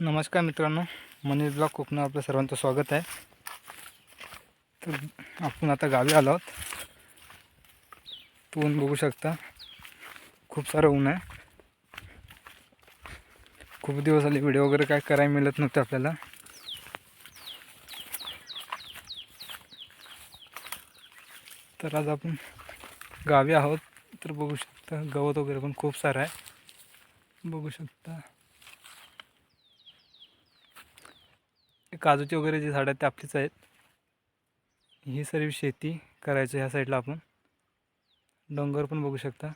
नमस्कार मित्रांनो मनीष ब्लॉग कोकण आपलं सर्वांचं स्वागत आहे. तर आपण आता गावी आलो आहोत. तो ऊन बघू शकता खूप सारं ऊन आहे. खूप दिवस आले व्हिडिओ वगैरे काय करायला मिळत नव्हते आपल्याला. तर आज आपण गावी आहोत. तर बघू शकता गवत वगैरे पण खूप सारं आहे. बघू शकता. काजूचे वगैरे जे झाडं आहेत ते आपलीच आहेत. ही सर्व शेती करायचं ह्या साईडला आपण. डोंगर पण बघू शकता.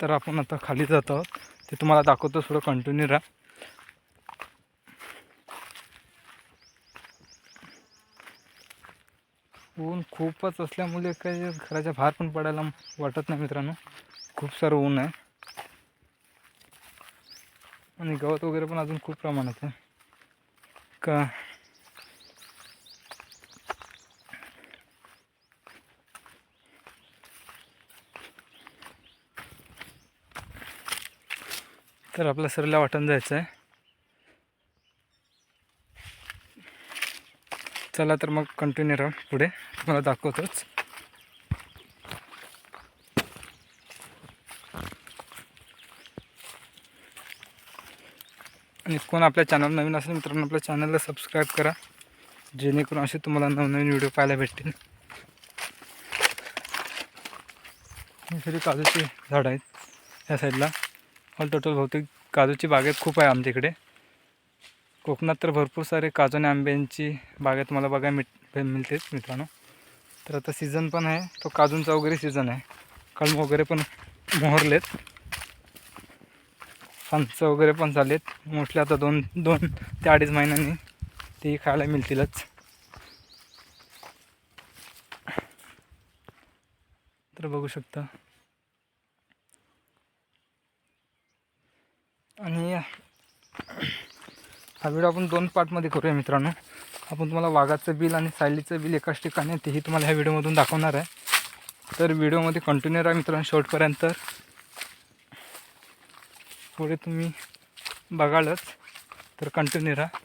तर आपण आता खाली जात आहोत. ते तुम्हाला दाखवतो थोडं कंटिन्यू राहा ऊन खूपच असल्यामुळे काही घराच्या बाहेर पण पडायला वाटत नाही मित्रांनो. खूप सारं ऊन आहे. आणि गवत वगैरे पण अजून खूप प्रमाणात आहे. का? तर आपल्या सरला वाटण जायचं आहे चला तर मग कंटिन्यू राहा पुढे. तुम्हाला दाखवतोच. आणि कोण आपल्या चॅनल नवीन असेल मित्रांनो आपल्या चॅनलला सबस्क्राईब करा. जेणेकरून असे तुम्हाला नवनवीन व्हिडिओ पाहायला भेटतील. सगळी काजूची झाडं आहेत या साईडला ऑल टोटल बहुतेक काजूची बागेत खूप आहे आमच्या इकडे. कोकणात तर भरपूर सारे काजू आणि आंब्यांची बागा तुम्हाला बघायला मिट मिळतेच मित्रांनो. तर आता सीझन पण आहे. तो काजूंचा वगैरे सीझन आहे. कळम वगैरे पण मोहरलेत. फणसं वगैरे पण झालेत. मोस्टली आता दोन दोन ते अडीच महिन्यांनी तेही खायला मिळतीलच. तर बघू शकता. आणि हा व्हिडिओ आपण दोन पार्टमध्ये करूया मित्रांनो. आपण तुम्हाला वाघाचं बिल आणि सायलीचं बिल एकाच ठिकाणी आहे, तेही तुम्हाला ह्या व्हिडिओमधून दाखवणार आहे. तर व्हिडिओमध्ये कंटिन्यू राहा मित्रांनो शेवटपर्यंत पुढे तुम्ही बघालच तर कंटिन्यू राहा.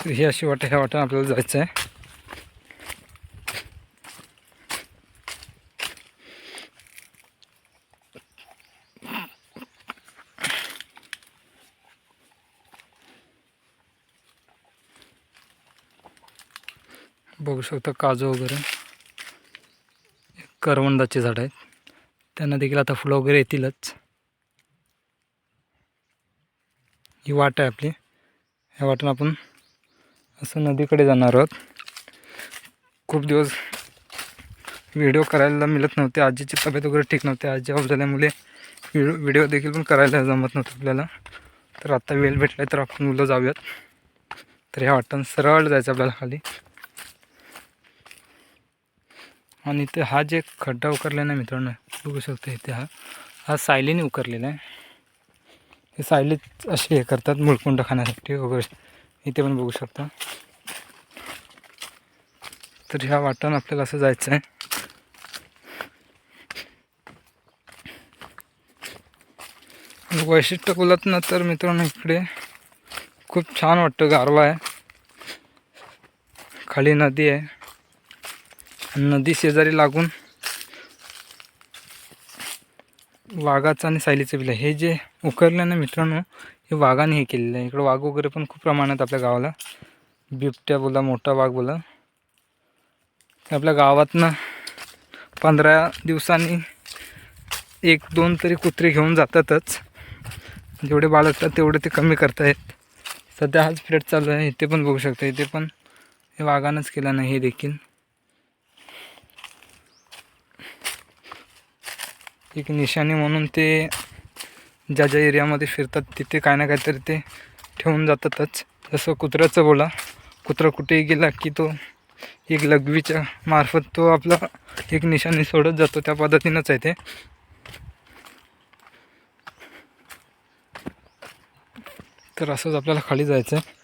तर ही अशी वाटं ह्या वाटं आपल्याला जायचं आहे बघू शकता काजू वगैरे. करवंदाचे झाड आहेत. त्यांना देखील आता फुलं वगैरे येतीलच. ही वाट आहे आपली. ह्या वाटेनं आपण असं नदीकडे जाणार आहोत. खूप दिवस व्हिडिओ करायला मिळत नव्हते. आजीची तब्येत वगैरे ठीक नव्हती. आजी ऑफ झाल्यामुळे व्हिडिओ व्हिडिओ देखील पण करायला जमत नव्हतं आपल्याला. तर आत्ता वेळ भेटला तर आपण मुलं जाऊयात. तर ह्या वाटतं सरळ जायचं आपल्याला खाली. आणि इथे हा जे खड्डा उकरला ना मित्रांनो बघू शकता इथे हा. हा सायलीने उकरलेला आहे. हे सायलीच असे हे करतात मुळकुंड खाण्यासाठी वगैरे. इथे पण बघू शकता. तर ह्या वाटानं आपल्याला असं जायचं आहे. वैशिष्ट्य बोलत ना तर मित्रांनो इकडे खूप छान वाटतं गारवा आहे. खाली नदी आहे. नदी शेजारी लागून वाघाचं आणि सायलीचं बिल. हे जे उकरलं ना मित्रांनो हे वाघाने हे केलेलं आहे. इकडं वाघ वगैरे पण खूप प्रमाणात आपल्या गावाला बिबट्या बोला मोठा वाघ बोला. आपल्या गावातनं पंधरा दिवसांनी एक दोन तरी कुत्रे घेऊन जातातच. जेवढे बाळगतात तेवढे ते कमी करतायत. सध्या हाच फ्लेट चालू आहे. इथे पण बघू शकता इथे पण हे वाघानंच केलं नाही हे देखील. एक निशाणी म्हणून ते ज्या ज्या एरियामध्ये फिरतात तिथे काय ना काहीतरी ते ठेवून जातातच. जसं कुत्र्याचं बोला. कुत्रा कुठेही गेला की तो एक लघवीच्या मार्फत तो आपला एक निशाणी सोडत जातो. त्या पद्धतीनंच आहे ते. तर असंच आपल्याला खाली जायचं आहे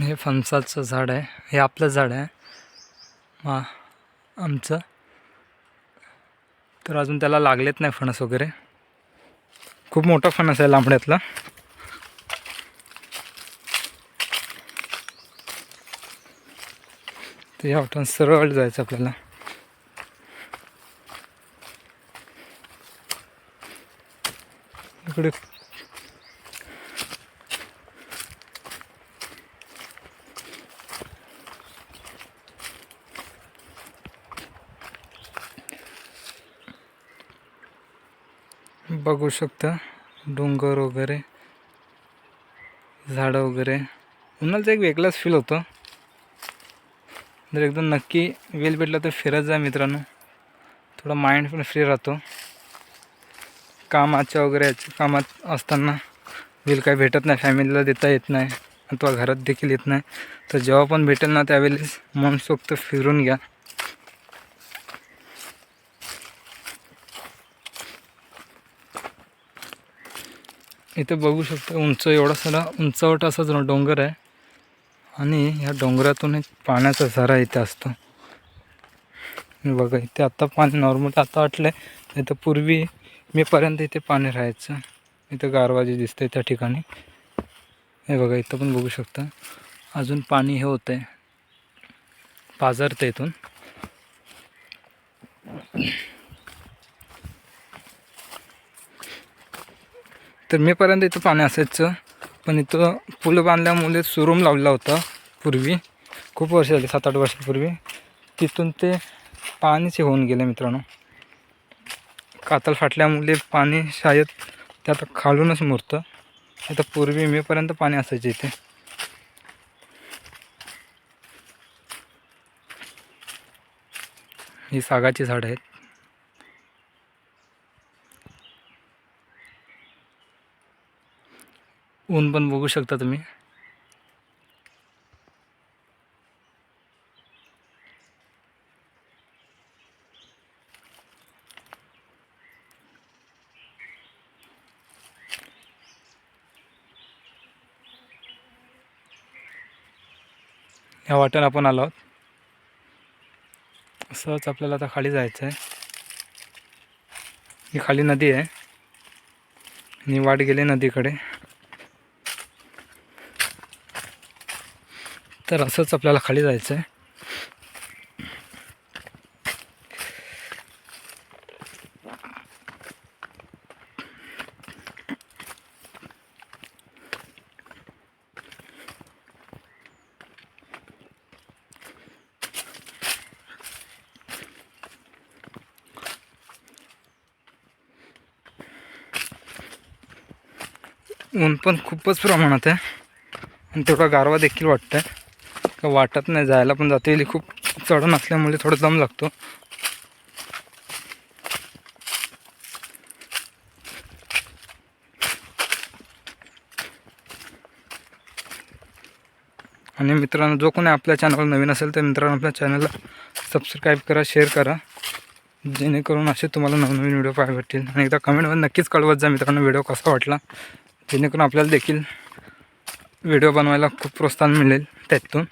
हे फणसाचं झाड आहे. हे आपलं झाड आहे. मा आमचं. तर अजून त्याला लागलेत नाही फणस वगैरे. खूप मोठा फणस आहे लांबड्यातला. तर या वाटून सरळ जायचं आपल्याला. इकडे बघू शकता. डोंगर वगैरे झाडं वगैरे. उन्हाचा एक वेगळाच फील होतो. जर एकदम नक्की वेल भेटला तर फिरत जा मित्रांनो. थोडा माइंड पण फ्री राहतो. कामाच्या वगैरे याच्या कामात असताना वेल काही भेटत नाही फॅमिलीला देता येत नाही. अथवा घरात देखील येत नाही. तर जेव्हा पण भेटेल ना त्यावेळेस मनसोक्त फिरून घ्या. इथे बघू शकता उंच एवढा सारा उंचावट असाच ना डोंगर आहे. आणि ह्या डोंगरातून एक पाण्याचा झरा इथे असतो. बघा इथे आत्ता पाणी नॉर्मल आता वाटलं आहे इथं पूर्वी मेपर्यंत इथे पाणी राहायचं. इथं गारवाजी दिसते त्या ठिकाणी. हे बघा इथं पण बघू शकता. अजून पाणी हे होतं आहे पाझरतं इथून. तर मेपर्यंत इथं पाणी असायचं. पण इथं पूल बांधल्यामुळे सुरूम लावला होता पूर्वी. खूप वर्ष झाली सात आठ वर्षापूर्वी. तिथून ते पाणीचे होऊन गेले मित्रांनो. कातल फाटल्यामुळे पाणी शायद ते आता खालूनच मुरतं. आता पूर्वी मेपर्यंत पाणी असायचे इथे. ही सागाची झाडं आहेत. ऊन पण बघू शकता तुम्ही. या वाटेनं आपण आलो आहोत. असंच आपल्याला आता खाली जायचं आहे ही खाली नदी आहे. आणि वाट गेली नदीकडे. तर असंच आपल्याला खाली जायचं आहे ऊन पण खूपच प्रमाणात आहे. आणि तेवढा गारवा देखील वाटतं आहे वाटत नाही जायला पण जाता येईल. खूप चढण असल्यामुळे थोडं दम लागतो. आणि मित्रांनो जो कोणी आपल्या चॅनल नवीन असेल तर मित्रांनो आपल्या चॅनलला सबस्क्राईब करा शेअर करा. जेणेकरून असे तुम्हाला नवनवीन व्हिडिओ पाहायला भेटतील. आणि एकदा कमेंटमध्ये नक्कीच कळवत जा मित्रांनो व्हिडिओ कसा वाटला. जेणेकरून आपल्याला देखील व्हिडिओ बनवायला खूप प्रोत्साहन मिळेल त्यातून.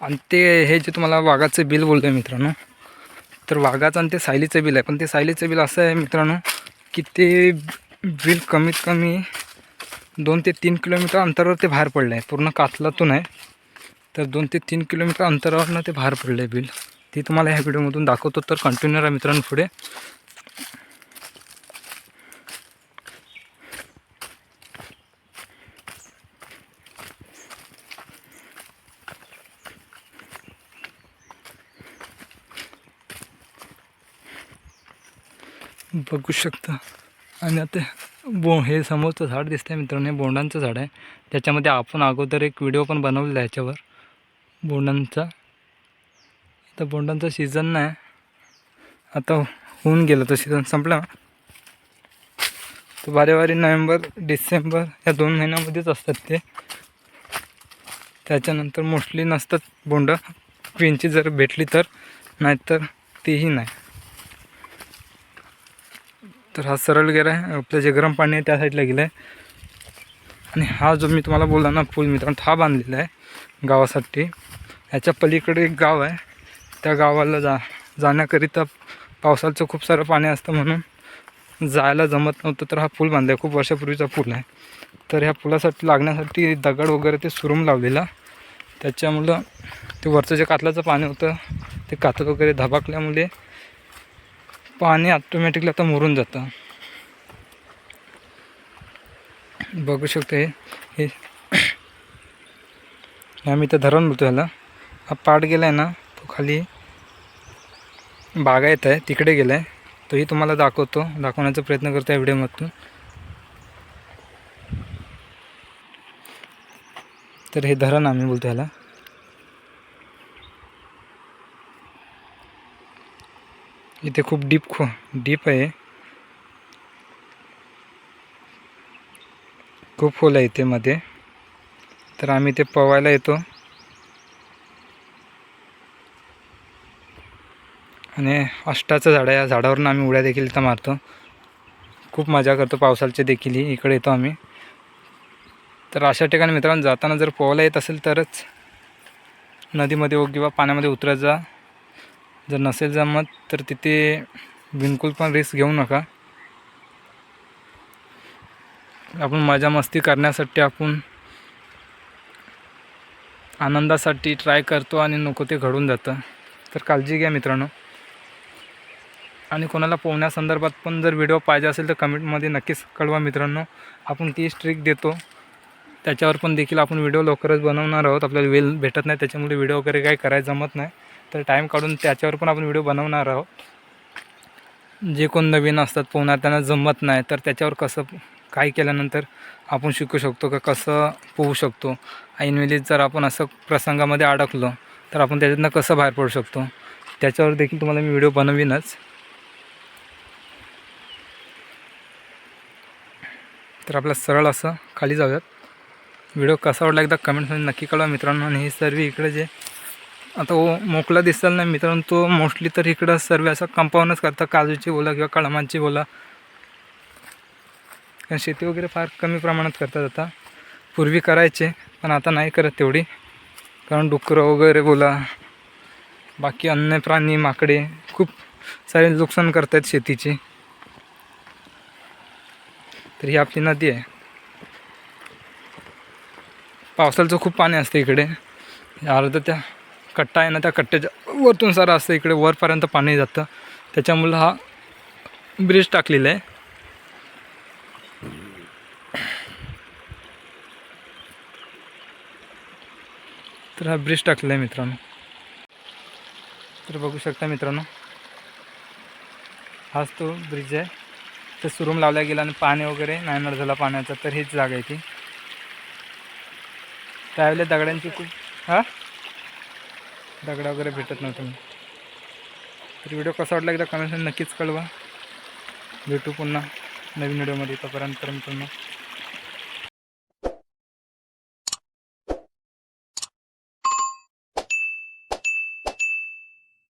आणि ते हे जे तुम्हाला वाघाचं बिल बोलतो आहे मित्रांनो तर वाघाचं आणि ते सायलीचं बिल आहे. पण ते सायलीचं बिल असं आहे मित्रांनो की ते बिल कमीत कमी दोन ते तीन किलोमीटर अंतरावर ते बाहेर पडलं आहे पूर्ण कातलातून आहे. तर दोन ते तीन किलोमीटर अंतरावरनं ते बाहेर पडलं आहे बिल. ते तुम्हाला ह्या व्हिडिओमधून दाखवतो तर कंटिन्यू राहा मित्रांनो पुढे. बघू शकता. आणि आता बो हे समोरचं झाड दिसतंय मित्रांनो हे बोंडांचं झाड आहे. त्याच्यामध्ये आपण अगोदर एक व्हिडिओ पण बनवलेला आहे याच्यावर. बोंडांचा. आता बोंडांचा सीझन नाही. आता होऊन गेलं तो सीझन संपला. तर बारी बारी नोव्हेंबर डिसेंबर या दोन महिन्यामध्येच असतात ते. त्याच्यानंतर मोस्टली नसतात बोंड. क्वीनची जर भेटली तर नाहीतर तेही नाही. तर हा सरळ गेला आहे. आपलं जे गरम पाणी आहे त्या साईडला गेलं आहे. आणि हा जो मी तुम्हाला बोलला ना पूल मित्रांनो हा बांधलेला आहे गावासाठी. ह्याच्या पलीकडे एक गाव आहे. त्या गावाला जा जाण्याकरिता पावसाचं खूप सारं पाणी असतं म्हणून जायला जमत नव्हतं. तर हा पूल बांधला आहे. खूप वर्षापूर्वीचा पूल आहे. तर ह्या पुलासाठी लागण्यासाठी दगड वगैरे ते सुरूम लावलेला. त्याच्यामुळं ते वरचं जे कातलाचं पाणी होतं ते कातल वगैरे धबाकल्यामुळे पाणी ऑटोमॅटिकली आता मुरून जातं. बघू शकतो हे. हे. आम्ही इथं धरण बोलतो ह्याला. हा पाठ गेला आहे ना तो खाली बागा येत आहे तिकडे गेला आहे तोही तुम्हाला दाखवतो. दाखवण्याचा प्रयत्न करतो या व्हिडिओमधून. तर हे धरण आम्ही बोलतो ह्याला. इथे खूप डीप खो डीप आहे. खूप खोल आहे इथे मध्ये. तर आम्ही ते पवायला येतो. आणि अष्टाचं झाड आहे. या झाडावरून आम्ही उड्या देखील इथं मारतो. खूप मजा करतो पावसाळचे देखील. इकडे येतो आम्ही. तर अशा ठिकाणी मित्रांनो जाताना जर पोहायला येत असेल तरच नदीमध्ये व किंवा पाण्यामध्ये उतरत जा. जर नसेल जमत तर तिथे बिलकुल पण रिस्क घेऊ नका. आपण मजा मस्ती करण्यासाठी आपण आनंदासाठी ट्राय करतो आणि नको ते घडून जातं. तर काळजी घ्या मित्रांनो. आणि कोणाला पोहण्यासंदर्भात पण जर व्हिडिओ पाहिजे असेल तर कमेंटमध्ये नक्कीच कळवा मित्रांनो. आपण ती स्ट्रिक देतो. त्याच्यावर पण देखील आपण व्हिडिओ लवकरच बनवणार आहोत. आपल्याला वेल भेटत नाही त्याच्यामुळे व्हिडिओ वगैरे काही करायला जमत नाही. तर टाईम काढून त्याच्यावर पण आपण व्हिडिओ बनवणार आहोत. जे कोण नवीन असतात पोहणार त्यांना जमत नाही तर त्याच्यावर कसं काय केल्यानंतर आपण शिकू शकतो का कसं पोहू शकतो? ऐनवेळी जर आपण असं प्रसंगामध्ये अडकलो तर आपण त्याच्यातनं कसं बाहेर पडू शकतो? त्याच्यावर देखील तुम्हाला मी व्हिडिओ बनवीनच. तर आपला सरळ असं खाली जाऊयात. व्हिडिओ कसा वाटला एकदा कमेंटमध्ये नक्की कळवा मित्रांनो. आणि हे सर्व इकडे जे आता ओ मोकळा दिसाल नाही मित्रांनो तो मोस्टली तर इकडं सर्व असं कंपाऊंडच करतात काजूची बोला किंवा कळमांची बोला कारण शेती वगैरे फार कमी प्रमाणात करतात आता. पूर्वी करायचे पण आता नाही करत तेवढी. कारण डुकरं वगैरे बोला बाकी अन्य प्राणी माकडे खूप सारे नुकसान करतात शेतीची. तर ही आपली नदी आहे. पावसाचं खूप पाणी असतं इकडे. अर्ध त्या कट्टा आहे ना त्या कट्ट्याच्या वरतून सारं असतं इकडे वरपर्यंत पाणी जातं. त्याच्यामुळं हा ब्रिज टाकलेला आहे. तर हा ब्रिज टाकलेला आहे मित्रांनो. तर बघू शकता मित्रांनो हाच तो ब्रिज आहे. तर सुरूम लावला गेला आणि पाणी वगैरे नाही नळ झाला पाण्याचा तर हीच जागा आहे ती. त्यावेळेला दगडांची खूप हां? दगडा वगैरे भेटत नव्हतं मी तर व्हिडिओ कसा वाटला एकदा कमेंट नक्कीच कळवा. भेटू पुन्हा नवीन व्हिडिओमध्ये तोपर्यंत पुन्हा.